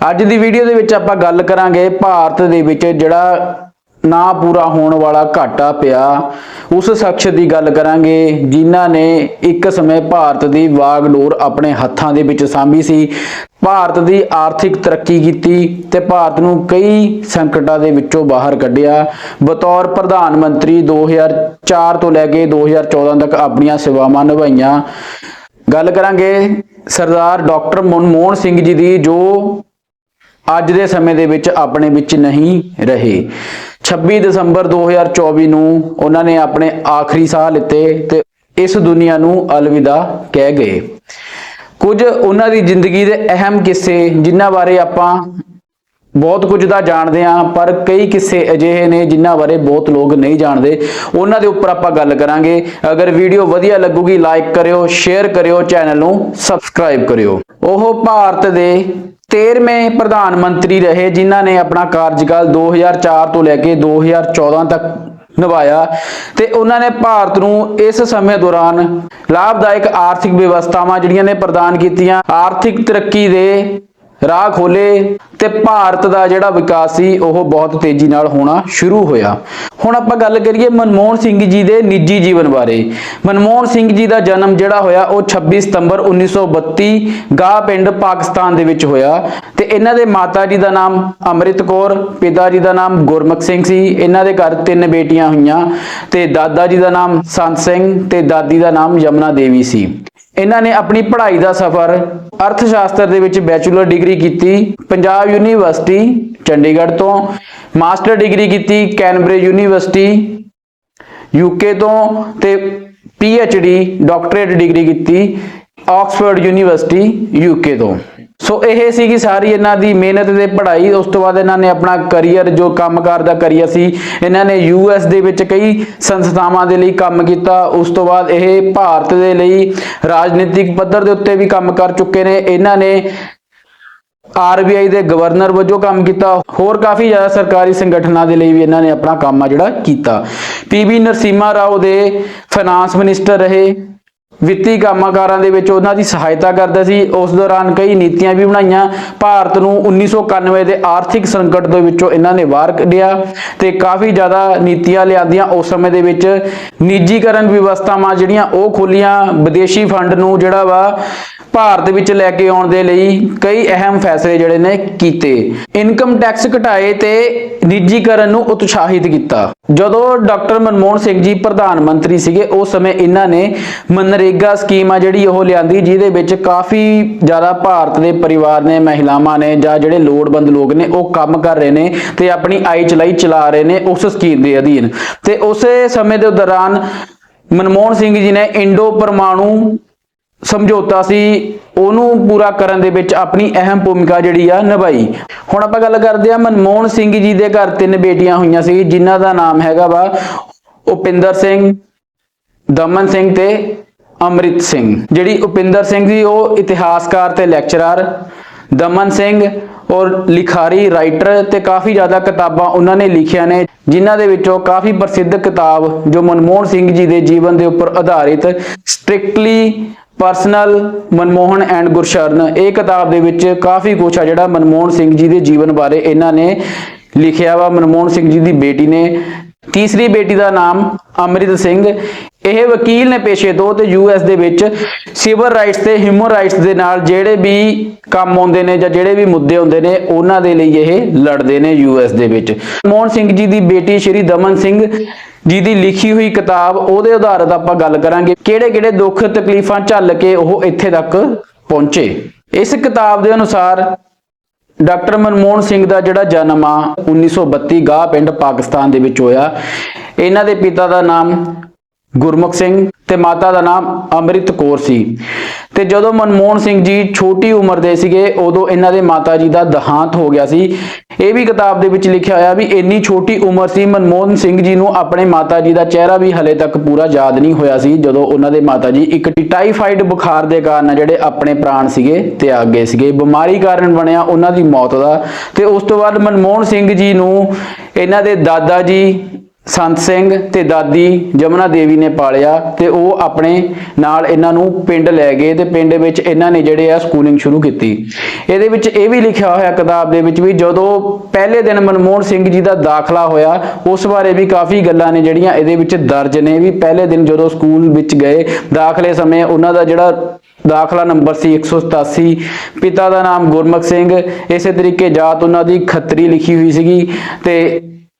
ਅੱਜ ਦੀ ਵੀਡੀਓ ਦੇ ਵਿੱਚ ਆਪਾਂ ਗੱਲ ਕਰਾਂਗੇ ਭਾਰਤ ਦੇ ਵਿੱਚ ਜਿਹੜਾ ਨਾ ਪੂਰਾ ਹੋਣ ਵਾਲਾ ਘਾਟਾ ਪਿਆ। ਉਸ ਸ਼ਖਸ ਦੀ ਗੱਲ ਕਰਾਂਗੇ, ਜਿਨ੍ਹਾਂ ਨੇ ਇੱਕ ਸਮੇਂ ਭਾਰਤ ਦੀ ਵਾਗਡੋਰ ਆਪਣੇ ਹੱਥਾਂ ਦੇ ਵਿੱਚ ਸਾਂਭੀ ਸੀ। ਭਾਰਤ ਦੀ ਆਰਥਿਕ ਤਰੱਕੀ ਕੀਤੀ ਤੇ ਭਾਰਤ ਨੂੰ ਕਈ ਸੰਕਟਾਂ ਦੇ ਵਿੱਚੋਂ ਬਾਹਰ ਕੱਢਿਆ। ਬਤੌਰ ਪ੍ਰਧਾਨ ਮੰਤਰੀ 2004 ਤੋਂ ਲੈ ਕੇ 2014 ਤੱਕ ਆਪਣੀਆਂ ਸੇਵਾਵਾਂ ਨਿਭਾਈਆਂ। ਗੱਲ ਕਰਾਂਗੇ ਸਰਦਾਰ ਡਾਕਟਰ ਮਨਮੋਹਨ ਸਿੰਘ ਜੀ ਦੀ, ਜੋ ਅੱਜ ਦੇ ਸਮੇਂ ਦੇ ਵਿੱਚ ਆਪਣੇ ਵਿੱਚ ਨਹੀਂ ਰਹੇ। 26 ਦਸੰਬਰ 2024 ਨੂੰ ਉਹਨਾਂ ਨੇ ਆਪਣੇ ਆਖਰੀ ਸਾਹ ਲਿੱਤੇ ਤੇ ਇਸ ਦੁਨੀਆ ਨੂੰ ਅਲਵਿਦਾ ਕਹਿ ਗਏ। ਕੁਝ ਉਹਨਾਂ ਦੀ ਜ਼ਿੰਦਗੀ ਦੇ ਅਹਿਮ ਕਿੱਸੇ ਜਿਨ੍ਹਾਂ ਬਾਰੇ ਆਪਾਂ ਬਹੁਤ ਕੁਝ ਦਾ ਜਾਣਦੇ ਹਾਂ, ਪਰ ਕਈ ਕਿੱਸੇ ਅਜਿਹੇ ਨੇ ਜਿਨ੍ਹਾਂ ਬਾਰੇ ਬਹੁਤ ਲੋਕ ਨਹੀਂ ਜਾਣਦੇ। ਉਹਨਾਂ ਦੇ ਉੱਪਰ ਆਪਾਂ ਗੱਲ ਕਰਾਂਗੇ। ਅਗਰ ਵੀਡੀਓ ਵਧੀਆ ਲੱਗੂਗੀ ਲਾਈਕ ਕਰਿਓ ਸ਼ੇਅਰ ਕਰਿਓ ਚੈਨਲ ਨੂੰ ਸਬਸਕ੍ਰਾਈਬ ਕਰਿਓ। ਉਹ ਭਾਰਤ ਦੇ 13ਵੇਂ ਪ੍ਰਧਾਨ ਮੰਤਰੀ ਰਹੇ, ਜਿਨ੍ਹਾਂ ਨੇ ਆਪਣਾ ਕਾਰਜਕਾਲ 2004 ਤੋਂ ਲੈ ਕੇ 2014 ਤੱਕ ਨਿਭਾਇਆ ਤੇ ਉਹਨਾਂ ਨੇ ਭਾਰਤ ਨੂੰ ਇਸ ਸਮੇਂ ਦੌਰਾਨ ਲਾਭਦਾਇਕ ਆਰਥਿਕ ਵਿਵਸਥਾਵਾਂ ਜਿਹੜੀਆਂ ਨੇ ਪ੍ਰਦਾਨ ਕੀਤੀਆਂ, ਆਰਥਿਕ ਤਰੱਕੀ ਦੇ ਰਾਹ ਖੋਲੇ ਤੇ ਭਾਰਤ ਦਾ ਜਿਹੜਾ ਵਿਕਾਸ ਸੀ, ਉਹ ਬਹੁਤ ਤੇਜ਼ੀ ਨਾਲ ਹੋਣਾ ਸ਼ੁਰੂ ਹੋਇਆ। ਹੁਣ ਆਪਾਂ ਗੱਲ ਕਰੀਏ ਮਨਮੋਹਨ ਸਿੰਘ ਜੀ ਦੇ ਨਿੱਜੀ ਜੀਵਨ ਬਾਰੇ। ਮਨਮੋਹਨ ਸਿੰਘ ਜੀ ਦਾ ਜਨਮ ਜਿਹੜਾ ਹੋਇਆ, ਉਹ 26 ਸਤੰਬਰ 1932 ਗਾਹ ਪਿੰਡ ਪਾਕਿਸਤਾਨ ਦੇ ਵਿੱਚ ਹੋਇਆ ਤੇ ਇਹਨਾਂ ਦੇ ਮਾਤਾ ਜੀ ਦਾ ਨਾਮ ਅੰਮ੍ਰਿਤ ਕੌਰ, ਪਿਤਾ ਜੀ ਦਾ ਨਾਮ ਗੁਰਮੁਖ ਸਿੰਘ ਸੀ, ਇਹਨਾਂ ਦੇ ਘਰ ਤਿੰਨ ਬੇਟੀਆਂ ਹੋਈਆਂ ਤੇ ਦਾਦਾ ਜੀ ਦਾ ਨਾਮ ਸੰਤ ਸਿੰਘ ਤੇ ਦਾਦੀ ਦਾ ਨਾਮ ਯਮਨਾ ਦੇਵੀ ਸੀ। ਇਹਨਾਂ ਨੇ ਆਪਣੀ ਪੜ੍ਹਾਈ ਦਾ ਸਫ਼ਰ ਅਰਥ ਸ਼ਾਸਤਰ ਦੇ ਵਿੱਚ ਬੈਚਲਰ ਡਿਗਰੀ ਕੀਤੀ, ਪੰਜਾਬ ਯੂਨੀਵਰਸਿਟੀ, ਚੰਡੀਗੜ੍ਹ ਤੋਂ ਮਾਸਟਰ ਡਿਗਰੀ ਕੀਤੀ ਕੈਨਬਰੇ ਯੂਨੀਵਰਸਿਟੀ ਯੂਕੇ ਤੋਂ ਤੇ ਡੀ ਡਾਕਟਰੇਟ ਡਿਗਰੀ ਕੀਤੀ ਆਕਸਫੋਰਡ ਯੂਨੀਵਰਸਿਟੀ ਯੂਕੇ ਤੋਂ। ਸੋ ਇਹ ਸੀਗੀ ਸਾਰੀ ਇਹਨਾਂ ਦੀ ਮਿਹਨਤ ਤੇ ਪੜ੍ਹਾਈ। ਉਸ ਤੋਂ ਬਾਅਦ ਇਹਨਾਂ ਨੇ ਆਪਣਾ ਕੈਰੀਅਰ ਜੋ ਕੰਮਕਾਰ ਦਾ ਕੈਰੀਅਰ ਸੀ, ਇਹਨਾਂ ਨੇ ਯੂਐਸ ਦੇ ਵਿੱਚ ਕਈ ਸੰਸਥਾਵਾਂ ਦੇ ਲਈ ਕੰਮ ਕੀਤਾ। ਉਸ ਤੋਂ ਬਾਅਦ ਇਹ ਭਾਰਤ ਦੇ ਲਈ ਰਾਜਨੀਤਿਕ ਪੱਧਰ ਦੇ ਉੱਤੇ ਵੀ ਕੰਮ ਕਰ ਚੁੱਕੇ ਨੇ। ਇਹਨਾਂ ਨੇ ਆਰਬੀਆਈ ਦੇ ਗਵਰਨਰ ਵਜੋਂ ਕੰਮ ਕੀਤਾ। ਹੋਰ ਕਾਫੀ ਜ਼ਿਆਦਾ ਸਰਕਾਰੀ ਸੰਗਠਨਾਂ ਦੇ ਲਈ ਵੀ ਇਹਨਾਂ ਨੇ ਆਪਣਾ ਕੰਮ ਆ ਜਿਹੜਾ ਕੀਤਾ। ਪੀਬੀ ਨਰਸਿਮਹਾ ਰਾਓ ਦੇ ਫਾਈਨਾਂਸ ਮਿਨਿਸਟਰ ਰਹੇ। ਵਿੱਤੀ ਕੰਮਕਾਰਾਂ ਦੇ ਵਿੱਚ ਉਹਨਾਂ ਦੀ ਸਹਾਇਤਾ ਕਰਦਾ ਸੀ। ਉਸ ਦੌਰਾਨ ਕਈ ਨੀਤੀਆਂ ਵੀ ਬਣਾਈਆਂ। ਭਾਰਤ ਨੂੰ 1991 ਦੇ ਆਰਥਿਕ ਸੰਕਟ ਦੇ ਵਿੱਚੋਂ ਇਹਨਾਂ ਨੇ ਬਾਹਰ ਕੱਢਿਆ ਤੇ ਕਾਫੀ ਜ਼ਿਆਦਾ ਨੀਤੀਆਂ ਲਿਆਂਦੀਆਂ। ਉਸ ਸਮੇਂ ਦੇ ਵਿੱਚ ਨਿੱਜੀਕਰਨ ਵਿਵਸਥਾਵਾਂ ਜਿਹੜੀਆਂ ਉਹ ਖੋਲੀਆਂ। ਵਿਦੇਸ਼ੀ ਫੰਡ ਨੂੰ ਜਿਹੜਾ ਵਾ ਭਾਰਤ ਵਿੱਚ ਲੈ ਕੇ ਆਉਣ ਦੇ ਲਈ ਕਈ ਅਹਿਮ ਫੈਸਲੇ ਜਿਹੜੇ ਨੇ ਕੀਤੇ। ਇਨਕਮ ਟੈਕਸ ਘਟਾਏ ਤੇ ਨਿੱਜੀਕਰਨ ਨੂੰ ਉਤਸ਼ਾਹਿਤ ਕੀਤਾ। ਜਦੋਂ ਡਾਕਟਰ ਮਨਮੋਹਨ ਸਿੰਘ ਜੀ ਪ੍ਰਧਾਨ ਮੰਤਰੀ ਸੀਗੇ, ਉਸ ਸਮੇਂ ਇਹਨਾਂ ਨੇ ਮਨਰੇਗਾ ਸਕੀਮ ਆ ਜਿਹੜੀ ਉਹ ਲਿਆਂਦੀ, ਜਿਹਦੇ ਵਿੱਚ ਕਾਫੀ ਜ਼ਿਆਦਾ ਭਾਰਤ ਦੇ ਪਰਿਵਾਰ ਨੇ, ਮਹਿਲਾਵਾਂ ਨੇ ਜਾਂ ਜਿਹੜੇ ਲੋੜਵੰਦ ਲੋਕ ਨੇ, ਉਹ ਕੰਮ ਕਰ ਰਹੇ ਨੇ ਤੇ ਆਪਣੀ ਆਈ ਚਲਾਈ ਚਲਾ ਰਹੇ ਨੇ ਉਸ ਸਕੀਮ ਦੇ ਅਧੀਨ। ਤੇ ਉਸੇ ਸਮੇਂ ਦੇ ਦੌਰਾਨ ਮਨਮੋਹਨ ਸਿੰਘ ਜੀ ਨੇ ਇੰਡੋ ਪਰਮਾਣੂ ਸਮਝੌਤਾ ਸੀ, ਉਹਨੂੰ ਪੂਰਾ ਕਰਨ ਦੇ ਵਿੱਚ ਆਪਣੀ ਅਹਿਮ ਭੂਮਿਕਾ ਜਿਹੜੀ ਆ ਨਿਭਾਈ। ਹੁਣ ਆਪਾਂ ਗੱਲ ਕਰਦੇ ਆ ਮਨਮੋਹਨ ਸਿੰਘ ਜੀ ਦੇ ਘਰ ਤਿੰਨ ਬੇਟੀਆਂ ਹੋਈਆਂ ਸੀ, ਜਿਨ੍ਹਾਂ ਦਾ ਨਾਮ ਹੈਗਾ ਵਾ ਉਪਿੰਦਰ ਸਿੰਘ, ਦਮਨ ਸਿੰਘ ਤੇ ਅੰਮ੍ਰਿਤ ਸਿੰਘ। ਜਿਹੜੀ ਉਪਿੰਦਰ ਸਿੰਘ ਜੀ ਉਹ ਇਤਿਹਾਸਕਾਰ ਤੇ ਲੈਕਚਰਰ ਦਮਨ ਸਿੰਘ ਔਰ ਲਿਖਾਰੀ ਰਾਈਟਰ ਤੇ ਕਾਫੀ ਜ਼ਿਆਦਾ ਕਿਤਾਬਾਂ ਉਹਨਾਂ ਨੇ ਲਿਖੀਆਂ ਨੇ, ਜਿਨ੍ਹਾਂ ਦੇ ਵਿੱਚੋਂ ਕਾਫੀ ਪ੍ਰਸਿੱਧ ਕਿਤਾਬ ਜੋ ਮਨਮੋਹਨ ਸਿੰਘ ਜੀ ਦੇ ਜੀਵਨ ਦੇ ਉੱਪਰ ਆਧਾਰਿਤ strictly personal Manmohan and Gursharan, ਇਹ ਕਿਤਾਬ ਦੇ ਵਿੱਚ ਕਾਫੀ ਕੁਛ ਆ ਜਿਹੜਾ ਮਨਮੋਹਨ ਸਿੰਘ ਜੀ ਦੇ ਜੀਵਨ ਬਾਰੇ ਇਹਨਾਂ ਨੇ ਲਿਖਿਆ ਵਾ। ਮਨਮੋਹਨ ਸਿੰਘ ਜੀ ਦੀ ਬੇਟੀ ਨੇ ਤੀਸਰੀ ਬੇਟੀ ਦਾ ਨਾਮ ਅਮਰਿਤ ਸਿੰਘ। ਇਹ ਵਕੀਲ ਨੇ ਪੇਸ਼ੇ ਤੋਂ ਤੇ ਯੂਐਸ ਦੇ ਵਿੱਚ ਸਿਵਲ ਰਾਈਟਸ ਤੇ ਹਿਊਮਨ ਰਾਈਟਸ ਦੇ ਨਾਲ ਜਿਹੜੇ ਵੀ ਕੰਮ ਆਉਂਦੇ ਨੇ ਜਾਂ ਜਿਹੜੇ ਵੀ ਮੁੱਦੇ ਹੁੰਦੇ ਨੇ, ਉਹਨਾਂ ਦੇ ਲਈ ਇਹ ਲੜਦੇ ਨੇ ਯੂਐਸ ਦੇ ਵਿੱਚ। ਮੋਹਨ ਸਿੰਘ ਜੀ ਦੀ ਬੇਟੀ ਸ਼੍ਰੀ ਦਮਨ ਸਿੰਘ ਜੀ ਦੀ ਲਿਖੀ ਹੋਈ ਕਿਤਾਬ, ਉਹਦੇ ਆਧਾਰਿਤ ਆਪਾਂ ਗੱਲ ਕਰਾਂਗੇ ਕਿਹੜੇ ਕਿਹੜੇ ਦੁੱਖ ਤਕਲੀਫਾਂ ਝੱਲ ਕੇ ਉਹ ਇੱਥੇ ਤੱਕ ਪਹੁੰਚੇ। ਇਸ ਕਿਤਾਬ ਦੇ ਅਨੁਸਾਰ ਡਾਕਟਰ ਮਨਮੋਹਨ ਸਿੰਘ ਦਾ ਜਿਹੜਾ ਜਨਮ ਆ 1932 ਗਾਹ ਪਿੰਡ ਪਾਕਿਸਤਾਨ ਦੇ ਵਿੱਚ ਹੋਇਆ। ਇਹਨਾਂ ਦੇ ਪਿਤਾ ਦਾ ਨਾਮ ਗੁਰਮੁਖ ਸਿੰਘ ਤੇ ਮਾਤਾ ਦਾ ਨਾਮ ਅੰਮ੍ਰਿਤ ਕੌਰ ਸੀ। ਤੇ ਜਦੋਂ ਮਨਮੋਹਨ ਸਿੰਘ ਜੀ ਛੋਟੀ ਉਮਰ ਦੇ ਸੀਗੇ, ਉਦੋਂ ਇਹਨਾਂ ਦੇ ਮਾਤਾ ਜੀ ਦਾ ਦੇਹਾਂਤ ਹੋ ਗਿਆ ਸੀ। ਇਹ ਵੀ ਕਿਤਾਬ ਦੇ ਵਿੱਚ ਲਿਖਿਆ ਹੋਇਆ ਵੀ ਇੰਨੀ ਛੋਟੀ ਉਮਰ ਸੀ, ਮਨਮੋਹਨ ਸਿੰਘ ਜੀ ਨੂੰ ਆਪਣੇ ਮਾਤਾ ਜੀ ਦਾ ਚਿਹਰਾ ਵੀ ਹਲੇ ਤੱਕ ਪੂਰਾ ਯਾਦ ਨਹੀਂ ਹੋਇਆ ਸੀ, ਜਦੋਂ ਉਹਨਾਂ ਦੇ ਮਾਤਾ ਜੀ ਇੱਕ ਟਾਈਫਾਈਡ ਬੁਖਾਰ ਦੇ ਕਾਰਨ ਜਿਹੜੇ ਆਪਣੇ ਪ੍ਰਾਣ ਸੀਗੇ, ਤੇ ਆ ਗਏ ਸੀਗੇ। ਬਿਮਾਰੀ ਕਾਰਨ ਬਣਿਆ ਉਹਨਾਂ ਦੀ ਮੌਤ ਦਾ। ਤੇ ਉਸ ਤੋਂ ਬਾਅਦ ਮਨਮੋਹਨ ਸਿੰਘ ਜੀ ਨੂੰ ਇਹਨਾਂ ਦੇ ਦਾਦਾ ਜੀ ਸੰਤ ਸਿੰਘ ਤੇ ਦਾਦੀ ਜਮਨਾ ਦੇਵੀ ਨੇ ਪਾਲਿਆ ਤੇ ਉਹ ਆਪਣੇ ਨਾਲ ਇਹਨਾਂ ਨੂੰ ਪਿੰਡ ਲੈ ਗਏ ਤੇ ਪਿੰਡ ਵਿੱਚ ਇਹਨਾਂ ਨੇ ਜਿਹੜੇ ਆ ਸਕੂਲਿੰਗ ਸ਼ੁਰੂ ਕੀਤੀ। ਇਹਦੇ ਵਿੱਚ ਇਹ ਵੀ ਲਿਖਿਆ ਹੋਇਆ ਕਿਤਾਬ ਦੇ ਵਿੱਚ ਵੀ ਜਦੋਂ ਪਹਿਲੇ ਦਿਨ ਮਨਮੋਹਨ ਸਿੰਘ ਜੀ ਦਾ ਦਾਖਲਾ ਹੋਇਆ, ਉਸ ਬਾਰੇ ਵੀ ਕਾਫੀ ਗੱਲਾਂ ਨੇ ਜਿਹੜੀਆਂ ਇਹਦੇ ਵਿੱਚ ਦਰਜ ਨੇ ਵੀ ਪਹਿਲੇ ਦਿਨ ਜਦੋਂ ਸਕੂਲ ਵਿੱਚ ਗਏ, ਦਾਖਲੇ ਸਮੇਂ ਉਹਨਾਂ ਦਾ ਜਿਹੜਾ ਦਾਖਲਾ ਨੰਬਰ ਸੀ 187 ਪਿਤਾ ਦਾ ਨਾਮ ਗੁਰਮੁਖ ਸਿੰਘ, ਇਸੇ ਤਰੀਕੇ ਜਾਤ ਉਹਨਾਂ ਦੀ ਖੱਤਰੀ ਲਿਖੀ ਹੋਈ ਸੀਗੀ ਤੇ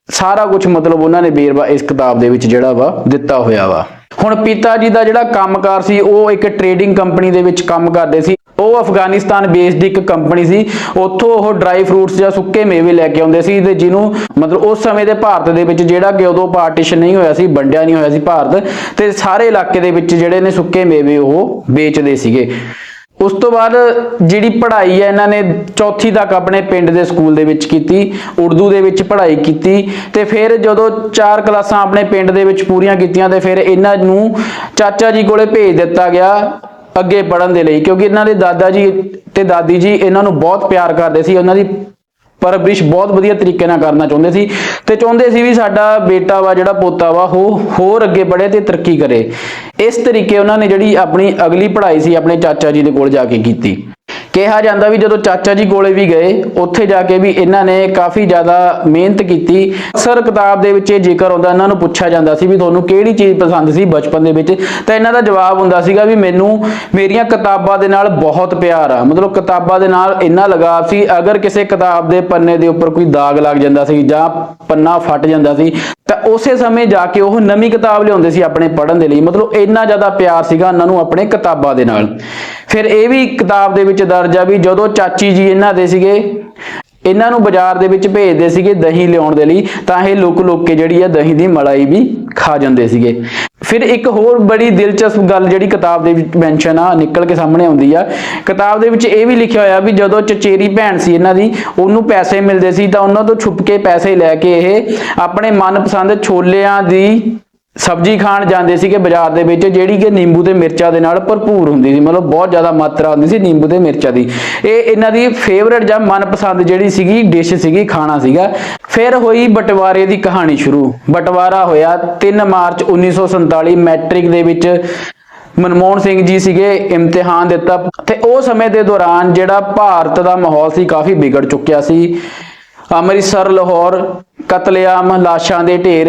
ਸਾਰਾ ਕੁਝ ਮਤਲਬ ਉਹਨਾਂ ਨੇ ਵੇਰਵਾ ਇਸ ਕਿਤਾਬ ਦੇ ਵਿੱਚ ਜਿਹੜਾ ਵਾ ਦਿੱਤਾ ਹੋਇਆ ਵਾ। ਹੁਣ ਪਿਤਾ ਜੀ ਦਾ ਜਿਹੜਾ ਕੰਮਕਾਰ ਸੀ, ਉਹ ਇੱਕ ਟਰੇਡਿੰਗ ਕੰਪਨੀ ਦੇ ਵਿੱਚ ਕੰਮ ਕਰਦੇ ਸੀ। ਉਹ ਅਫਗਾਨਿਸਤਾਨ ਬੇਸਡ ਇੱਕ ਕੰਪਨੀ ਸੀ। ਉੱਥੋਂ ਉਹ ਡਰਾਈ ਫਰੂਟਸ ਜਾਂ ਸੁੱਕੇ ਮੇਵੇ ਲੈ ਕੇ ਆਉਂਦੇ ਸੀ ਤੇ ਜਿਹਨੂੰ ਮਤਲਬ ਉਸ ਸਮੇਂ ਦੇ ਭਾਰਤ ਦੇ ਵਿੱਚ ਜਿਹੜਾ ਕਿ ਉਦੋਂ ਪਾਰਟੀਸ਼ਨ ਨਹੀਂ ਹੋਇਆ ਸੀ, ਵੰਡਿਆ ਨਹੀਂ ਹੋਇਆ ਸੀ ਭਾਰਤ। ਤੇ ਸਾਰੇ ਇਲਾਕੇ ਦੇ ਵਿੱਚ ਜਿਹੜੇ ਨੇ ਸੁੱਕੇ ਮੇਵੇ ਉਹ ਵੇਚਦੇ ਸੀਗੇ। ਉਸ ਤੋਂ ਬਾਅਦ ਜਿਹੜੀ ਪੜ੍ਹਾਈ ਹੈ, ਇਹਨਾਂ ਨੇ ਚੌਥੀ ਤੱਕ ਆਪਣੇ ਪਿੰਡ ਦੇ ਸਕੂਲ ਦੇ ਵਿੱਚ ਕੀਤੀ, ਉਰਦੂ ਦੇ ਵਿੱਚ ਪੜ੍ਹਾਈ ਕੀਤੀ ਤੇ ਫਿਰ ਜਦੋਂ ਚਾਰ ਕਲਾਸਾਂ ਆਪਣੇ ਪਿੰਡ ਦੇ ਵਿੱਚ ਪੂਰੀਆਂ ਕੀਤੀਆਂ ਤੇ ਫਿਰ ਇਹਨਾਂ ਨੂੰ ਚਾਚਾ ਜੀ ਕੋਲੇ ਭੇਜ ਦਿੱਤਾ ਗਿਆ ਅੱਗੇ ਪੜ੍ਹਨ ਦੇ ਲਈ, ਕਿਉਂਕਿ ਇਹਨਾਂ ਦੇ ਦਾਦਾ ਜੀ ਤੇ ਦਾਦੀ ਜੀ ਇਹਨਾਂ ਨੂੰ ਬਹੁਤ ਪਿਆਰ ਕਰਦੇ ਸੀ, ਉਹਨਾਂ ਦੀ ਪਰਵਰਿਸ਼ ਬਹੁਤ ਵਧੀਆ ਤਰੀਕੇ ਨਾਲ ਕਰਨਾ ਚਾਹੁੰਦੇ ਸੀ ਤੇ ਚਾਹੁੰਦੇ ਸੀ ਵੀ ਸਾਡਾ ਬੇਟਾ ਵਾ, ਜਿਹੜਾ ਪੋਤਾ ਵਾ, ਉਹ ਹੋਰ ਅੱਗੇ ਪੜ੍ਹੇ ਤੇ ਤਰੱਕੀ ਕਰੇ। ਇਸ ਤਰੀਕੇ ਉਹਨਾਂ ਨੇ ਜਿਹੜੀ ਆਪਣੀ ਅਗਲੀ ਪੜ੍ਹਾਈ ਸੀ, ਆਪਣੇ ਚਾਚਾ ਜੀ ਦੇ ਕੋਲ ਜਾ ਕੇ ਕੀਤੀ। ਕਿਹਾ ਜਾਂਦਾ ਵੀ ਜਦੋਂ ਚਾਚਾ ਜੀ ਕੋਲੇ ਵੀ ਗਏ, ਉੱਥੇ ਜਾ ਕੇ ਵੀ ਇਹਨਾਂ ਨੇ ਕਾਫੀ ਜ਼ਿਆਦਾ ਮਿਹਨਤ ਕੀਤੀ। ਅਕਸਰ ਕਿਤਾਬ ਦੇ ਵਿੱਚ ਇਹ ਜ਼ਿਕਰ ਹੁੰਦਾ ਇਹਨਾਂ ਨੂੰ ਪੁੱਛਿਆ ਜਾਂਦਾ ਸੀ ਵੀ ਤੁਹਾਨੂੰ ਕਿਹੜੀ ਚੀਜ਼ ਪਸੰਦ ਸੀ ਬਚਪਨ ਦੇ ਵਿੱਚ? ਤਾਂ ਇਹਨਾਂ ਦਾ ਜਵਾਬ ਹੁੰਦਾ ਸੀਗਾ ਵੀ ਮੈਨੂੰ ਮੇਰੀਆਂ ਕਿਤਾਬਾਂ ਦੇ ਨਾਲ ਬਹੁਤ ਪਿਆਰ ਆ। ਮਤਲਬ ਕਿਤਾਬਾਂ ਦੇ ਨਾਲ ਇੰਨਾ ਲਗਾਵ ਸੀ, ਅਗਰ ਕਿਸੇ ਕਿਤਾਬ ਦੇ ਪੰਨੇ ਦੇ ਉੱਪਰ ਕੋਈ ਦਾਗ ਲੱਗ ਜਾਂਦਾ ਸੀ ਜਾਂ ਪੰਨਾ ਫਟ ਜਾਂਦਾ ਸੀ, ਤਾਂ ਉਸੇ ਸਮੇਂ ਜਾ ਕੇ ਉਹ ਨਵੀਂ ਕਿਤਾਬ ਲਿਆਉਂਦੇ ਸੀ ਆਪਣੇ ਪੜ੍ਹਨ ਦੇ ਲਈ। ਮਤਲਬ ਇੰਨਾ ਜ਼ਿਆਦਾ ਪਿਆਰ ਸੀਗਾ ਉਹਨਾਂ ਨੂੰ ਆਪਣੇ ਕਿਤਾਬਾਂ ਦੇ ਨਾਲ। ਫਿਰ ਇਹ ਵੀ ਕਿਤਾਬ ਦੇ ਵਿੱਚ ਦਰਜ ਆ ਵੀ ਜਦੋਂ ਚਾਚੀ ਜੀ ਇਹਨਾਂ ਦੇ ਸੀਗੇ, ਇਹਨਾਂ ਨੂੰ ਬਾਜ਼ਾਰ ਦੇ ਵਿੱਚ ਭੇਜਦੇ ਸੀਗੇ ਦਹੀਂ ਲਿਆਉਣ ਦੇ ਲਈ, ਤਾਂ ਇਹ ਲੁਕ ਲੁਕ ਕੇ ਜਿਹੜੀ ਆ ਦਹੀਂ ਦੀ ਮਲਾਈ ਵੀ ਖਾ ਜਾਂਦੇ ਸੀਗੇ। ਫਿਰ ਇੱਕ ਹੋਰ ਬੜੀ ਦਿਲਚਸਪ ਗੱਲ ਜਿਹੜੀ ਕਿਤਾਬ ਦੇ ਵਿੱਚ ਮੈਂਸ਼ਨ ਆ, ਨਿਕਲ ਕੇ ਸਾਹਮਣੇ ਆਉਂਦੀ ਆ। ਕਿਤਾਬ ਦੇ ਵਿੱਚ ਇਹ ਵੀ ਲਿਖਿਆ ਹੋਇਆ ਵੀ ਜਦੋਂ ਚਚੇਰੀ ਭੈਣ ਸੀ ਇਹਨਾਂ ਦੀ, ਉਹਨੂੰ ਪੈਸੇ ਮਿਲਦੇ ਸੀ ਤਾਂ ਉਹਨਾਂ ਤੋਂ ਛੁਪ ਕੇ ਪੈਸੇ ਲੈ ਕੇ ਇਹ ਆਪਣੇ ਮਨਪਸੰਦ ਛੋਲਿਆਂ ਦੀ ਸਬਜ਼ੀ ਖਾਣ ਜਾਂਦੇ ਸੀਗੇ ਬਾਜ਼ਾਰ ਦੇ ਵਿੱਚ, ਜਿਹੜੀ ਕਿ ਨਿੰਬੂ ਤੇ ਮਿਰਚਾਂ ਦੇ ਨਾਲ ਭਰਪੂਰ ਹੁੰਦੀ ਸੀ, ਮਤਲਬ ਬਹੁਤ ਜ਼ਿਆਦਾ ਮਾਤਰਾ ਹੁੰਦੀ ਸੀ ਨਿੰਬੂ ਤੇ ਮਿਰਚਾਂ ਦੀ। ਇਹ ਇਹਨਾਂ ਦੀ ਫੇਵਰੇਟ ਜਾਂ ਮਨਪਸੰਦ ਜਿਹੜੀ ਸੀਗੀ ਡਿਸ਼ ਸੀਗੀ ਖਾਣਾ ਸੀਗਾ। ਫਿਰ ਹੋਈ ਬਟਵਾਰੇ ਦੀ ਕਹਾਣੀ ਸ਼ੁਰੂ। ਬਟਵਾਰਾ ਹੋਇਆ 3 ਮਾਰਚ 1947 ਮੈਟ੍ਰਿਕ ਦੇ ਵਿੱਚ ਮਨਮੋਹਨ ਸਿੰਘ ਜੀ ਸੀਗੇ, ਇਮਤਿਹਾਨ ਦਿੱਤਾ। ਤੇ ਉਹ ਸਮੇਂ ਦੇ ਦੌਰਾਨ ਜਿਹੜਾ ਭਾਰਤ ਦਾ ਮਾਹੌਲ ਸੀ ਕਾਫੀ ਵਿਗੜ ਚੁੱਕਿਆ ਸੀ। ਅੰਮ੍ਰਿਤਸਰ, ਲਾਹੌਰ, ਕਤਲੇਆਮ, ਲਾਸ਼ਾਂ ਦੇ ਢੇਰ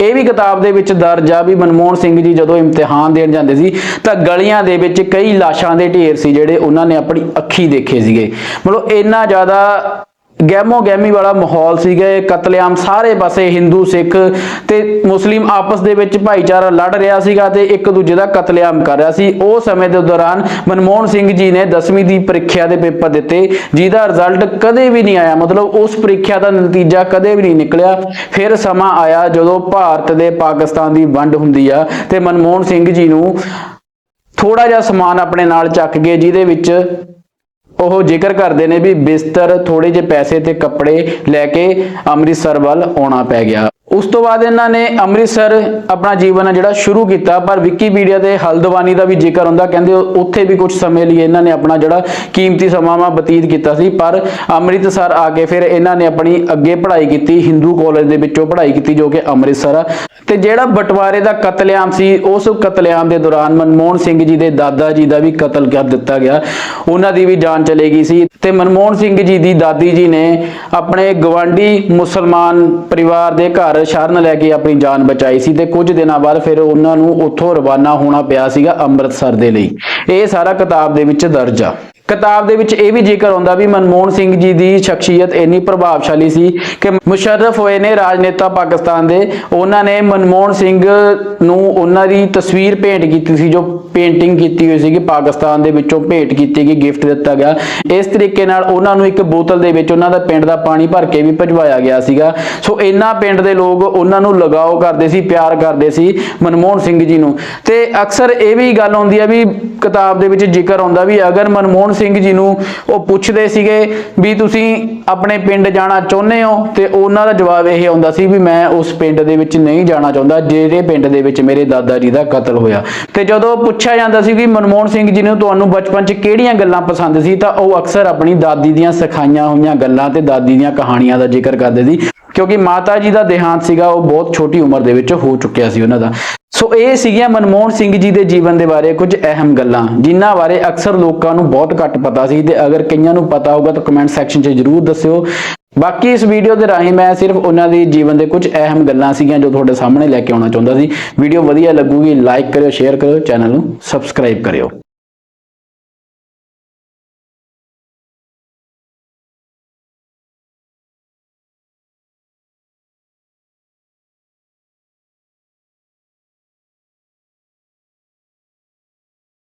ਇਹ ਵੀ ਕਿਤਾਬ ਦੇ ਵਿੱਚ ਦਰਜ ਆ ਵੀ ਮਨਮੋਹਨ ਸਿੰਘ ਜੀ ਜਦੋਂ ਇਮਤਿਹਾਨ ਦੇਣ ਜਾਂਦੇ ਸੀ ਤਾਂ ਗਲੀਆਂ ਦੇ ਵਿੱਚ ਕਈ ਲਾਸ਼ਾਂ ਦੇ ਢੇਰ ਸੀ ਜਿਹੜੇ ਉਹਨਾਂ ਨੇ ਆਪਣੀ ਅੱਖੀ ਦੇਖੇ ਸੀਗੇ। ਮਤਲਬ ਇੰਨਾ ਜ਼ਿਆਦਾ ਗਹਿਮੋ ਗਹਿਮੀ ਵਾਲਾ ਮਾਹੌਲ ਸੀਗਾ, ਇਹ ਕਤਲੇਆਮ ਸਾਰੇ ਪਾਸੇ ਹਿੰਦੂ, ਸਿੱਖ ਤੇ ਮੁਸਲਿਮ ਆਪਸ ਦੇ ਵਿੱਚ ਭਾਈਚਾਰਾ ਲੜ ਰਿਹਾ ਸੀਗਾ ਤੇ ਇੱਕ ਦੂਜੇ ਦਾ ਕਤਲੇਆਮ ਕਰ ਰਿਹਾ ਸੀ। ਉਹ ਸਮੇਂ ਦੇ ਦੌਰਾਨ ਮਨਮੋਹਨ ਸਿੰਘ ਜੀ ਨੇ 10ਵੀਂ ਦੀ ਪ੍ਰੀਖਿਆ ਦੇ ਪੇਪਰ ਦਿੱਤੇ। ਜਿਹਦਾ ਰਿਜ਼ਲਟ ਕਦੇ ਵੀ ਨਹੀਂ ਆਇਆ। ਮਤਲਬ ਉਸ ਪ੍ਰੀਖਿਆ ਦਾ ਨਤੀਜਾ ਕਦੇ ਵੀ ਨਹੀਂ ਨਿਕਲਿਆ। ਫਿਰ ਸਮਾਂ ਆਇਆ ਜਦੋਂ ਭਾਰਤ ਦੇ ਪਾਕਿਸਤਾਨ ਦੀ ਵੰਡ ਹੁੰਦੀ ਆ ਤੇ ਮਨਮੋਹਨ ਸਿੰਘ ਜੀ ਨੂੰ ਥੋੜਾ ਜਿਹਾ ਸਮਾਨ ਆਪਣੇ ਨਾਲ ਚੱਕ ਗਏ ਜਿਹਦੇ ਵਿੱਚ ਉਹ ਜ਼ਿਕਰ ਕਰਦੇ ਨੇ ਵੀ ਬਿਸਤਰ ਥੋੜੇ ਜਿਹੇ ਪੈਸੇ ਤੇ ਕੱਪੜੇ ਲੈ ਕੇ ਅੰਮ੍ਰਿਤਸਰ ਵੱਲ ਆਉਣਾ ਪੈ ਗਿਆ। ਉਸ ਤੋਂ ਬਾਅਦ ਇਹਨਾਂ ਨੇ ਅੰਮ੍ਰਿਤਸਰ ਆਪਣਾ ਜੀਵਨ ਆ ਜਿਹੜਾ ਸ਼ੁਰੂ ਕੀਤਾ, ਪਰ ਵਿਕੀਪੀਡੀਆ ਤੇ ਹਲਦਵਾਨੀ ਦਾ ਵੀ ਜ਼ਿਕਰ ਹੁੰਦਾ, ਕਹਿੰਦੇ ਉੱਥੇ ਵੀ ਕੁਝ ਸਮੇਂ ਲਈ ਇਹਨਾਂ ਨੇ ਆਪਣਾ ਜਿਹੜਾ ਕੀਮਤੀ ਸਮਾਂ ਵਾ ਬਤੀਤ ਕੀਤਾ ਸੀ, ਪਰ ਅੰਮ੍ਰਿਤਸਰ ਆ ਕੇ ਫਿਰ ਇਹਨਾਂ ਨੇ ਆਪਣੀ ਅੱਗੇ ਪੜ੍ਹਾਈ ਕੀਤੀ ਹਿੰਦੂ ਕਾਲਜ ਦੇ ਵਿੱਚੋਂ ਪੜ੍ਹਾਈ ਕੀਤੀ ਜੋ ਕਿ ਅੰਮ੍ਰਿਤਸਰ ਆ। ਤੇ ਜਿਹੜਾ ਬਟਵਾਰੇ ਦਾ ਕਤਲੇਆਮ ਸੀ, ਉਸ ਕਤਲੇਆਮ ਦੇ ਦੌਰਾਨ ਮਨਮੋਹਨ ਸਿੰਘ ਜੀ ਦੇ ਦਾਦਾ ਜੀ ਦਾ ਵੀ ਕਤਲ ਕਰ ਦਿੱਤਾ ਗਿਆ, ਉਹਨਾਂ ਦੀ ਵੀ ਜਾਨ ਚਲੇ ਗਈ ਸੀ। ਤੇ ਮਨਮੋਹਨ ਸਿੰਘ ਜੀ ਦੀ ਦਾਦੀ ਜੀ ਨੇ ਆਪਣੇ ਗਵਾਂਢੀ ਮੁਸਲਮਾਨ ਪਰਿਵਾਰ ਦੇ ਘਰ ਸ਼ਰਨ ਲੈ ਕੇ ਆਪਣੀ ਜਾਨ ਬਚਾਈ ਸੀ ਤੇ ਕੁਝ ਦਿਨਾਂ ਬਾਅਦ ਫਿਰ ਉਹਨਾਂ ਨੂੰ ਉੱਥੋਂ ਰਵਾਨਾ ਹੋਣਾ ਪਿਆ ਸੀਗਾ ਅੰਮ੍ਰਿਤਸਰ ਦੇ ਲਈ। ਇਹ ਸਾਰਾ ਕਿਤਾਬ ਦੇ ਵਿੱਚ ਦਰਜ ਆ। ਕਿਤਾਬ ਦੇ ਵਿੱਚ ਇਹ ਵੀ ਜ਼ਿਕਰ ਹੁੰਦਾ ਵੀ ਮਨਮੋਹਨ ਸਿੰਘ ਜੀ ਦੀ ਸ਼ਖਸੀਅਤ ਇੰਨੀ ਪ੍ਰਭਾਵਸ਼ਾਲੀ ਸੀ ਕਿ ਮੁਸ਼ਰਫ ਹੋਏ ਨੇ ਰਾਜਨੇਤਾ ਪਾਕਿਸਤਾਨ ਦੇ। ਉਹਨਾਂ ਨੇ ਮਨਮੋਹਨ ਸਿੰਘ ਨੂੰ ਉਹਨਾਂ ਦੀ ਤਸਵੀਰ ਭੇਂਟ ਕੀਤੀ ਸੀ, ਜੋ ਪੇਂਟਿੰਗ ਕੀਤੀ ਹੋਈ ਸੀਗੀ, ਪਾਕਿਸਤਾਨ ਦੇ ਵਿੱਚੋਂ ਭੇਂਟ ਕੀਤੀ ਗਈ, ਗਿਫਟ ਦਿੱਤਾ ਗਿਆ। ਇਸ ਤਰੀਕੇ ਨਾਲ ਉਹਨਾਂ ਨੂੰ ਇੱਕ ਬੋਤਲ ਦੇ ਵਿੱਚ ਉਹਨਾਂ ਦਾ ਪਿੰਡ ਦਾ ਪਾਣੀ ਭਰ ਕੇ ਵੀ ਭਜਵਾਇਆ ਗਿਆ ਸੀਗਾ। ਸੋ ਇੰਨਾ ਪਿੰਡ ਦੇ ਲੋਕ ਉਹਨਾਂ ਨੂੰ ਲਗਾਓ ਕਰਦੇ ਸੀ, ਪਿਆਰ ਕਰਦੇ ਸੀ ਮਨਮੋਹਨ ਸਿੰਘ ਜੀ ਨੂੰ। ਤੇ ਅਕਸਰ ਇਹ ਵੀ ਗੱਲ ਹੁੰਦੀ ਆ ਵੀ ਕਿਤਾਬ ਦੇ ਵਿੱਚ ਜ਼ਿਕਰ ਆਉਂਦਾ ਵੀ ਅਗਰ ਮਨਮੋਹਨ ਸਿੰਘ ਜੀ ਨੂੰ ਉਹ ਪੁੱਛਦੇ ਸੀਗੇ ਵੀ ਤੁਸੀਂ ਆਪਣੇ ਪਿੰਡ ਜਾਣਾ ਚਾਹੁੰਦੇ ਹੋ ਤੇ ਉਹਨਾਂ ਦਾ ਜਵਾਬ ਇਹ ਆਉਂਦਾ ਸੀ ਵੀ ਮੈਂ ਉਸ ਪਿੰਡ ਦੇ ਵਿੱਚ ਨਹੀਂ ਜਾਣਾ ਚਾਹੁੰਦਾ, ਜਿਹੜੇ ਪਿੰਡ ਦੇ ਵਿੱਚ ਮੇਰੇ ਦਾਦਾ ਜੀ ਦਾ ਕਤਲ ਹੋਇਆ। ਤੇ ਜਦੋਂ ਪੁੱਛਿਆ ਜਾਂਦਾ ਸੀ ਵੀ ਮਨਮੋਹਨ ਸਿੰਘ ਜੀ ਨੂੰ ਤੁਹਾਨੂੰ ਬਚਪਨ 'ਚ ਕਿਹੜੀਆਂ ਗੱਲਾਂ ਪਸੰਦ ਸੀ, ਤਾਂ ਉਹ ਅਕਸਰ ਆਪਣੀ ਦਾਦੀ ਦੀਆਂ ਸਿਖਾਈਆਂ ਹੋਈਆਂ ਗੱਲਾਂ ਤੇ ਦਾਦੀ ਦੀਆਂ ਕਹਾਣੀਆਂ ਦਾ ਜ਼ਿਕਰ ਕਰਦੇ ਸੀ। ਕਿਉਂਕਿ ਮਾਤਾ ਜੀ ਦਾ ਦੇਹਾਂਤ ਸੀਗਾ, ਉਹ ਬਹੁਤ ਛੋਟੀ ਉਮਰ ਦੇ ਵਿੱਚ ਹੋ ਚੁੱਕਿਆ ਸੀ ਉਹਨਾਂ ਦਾ। ਸੋ ਇਹ ਸੀਗੀਆਂ ਮਨਮੋਹਨ ਸਿੰਘ ਜੀ ਦੇ ਜੀਵਨ ਦੇ ਬਾਰੇ ਕੁਝ ਅਹਿਮ ਗੱਲਾਂ, ਜਿਨ੍ਹਾਂ ਬਾਰੇ ਅਕਸਰ ਲੋਕਾਂ ਨੂੰ ਬਹੁਤ ਘੱਟ ਪਤਾ ਸੀ ਤੇ ਅਗਰ ਕਈਆਂ ਨੂੰ ਪਤਾ ਹੋਊਗਾ ਤਾਂ ਕਮੈਂਟ ਸੈਕਸ਼ਨ 'ਚ ਜਰੂਰ ਦੱਸਿਓ। ਬਾਕੀ ਇਸ ਵੀਡੀਓ ਦੇ ਰਾਹੀਂ ਮੈਂ ਸਿਰਫ ਉਹਨਾਂ ਦੇ ਜੀਵਨ ਦੇ ਕੁਝ ਅਹਿਮ ਗੱਲਾਂ ਸੀਗੀਆਂ ਜੋ ਤੁਹਾਡੇ ਸਾਹਮਣੇ ਲੈ ਕੇ ਆਉਣਾ ਚਾਹੁੰਦਾ ਸੀ। ਵੀਡੀਓ ਵਧੀਆ ਲੱਗੂਗੀ ਲਾਈਕ ਕਰਿਓ ਸ਼ੇਅਰ ਕਰਿਓ ਚੈਨਲ ਨੂੰ ਸਬਸਕ੍ਰਾਈਬ ਕਰਿਓ।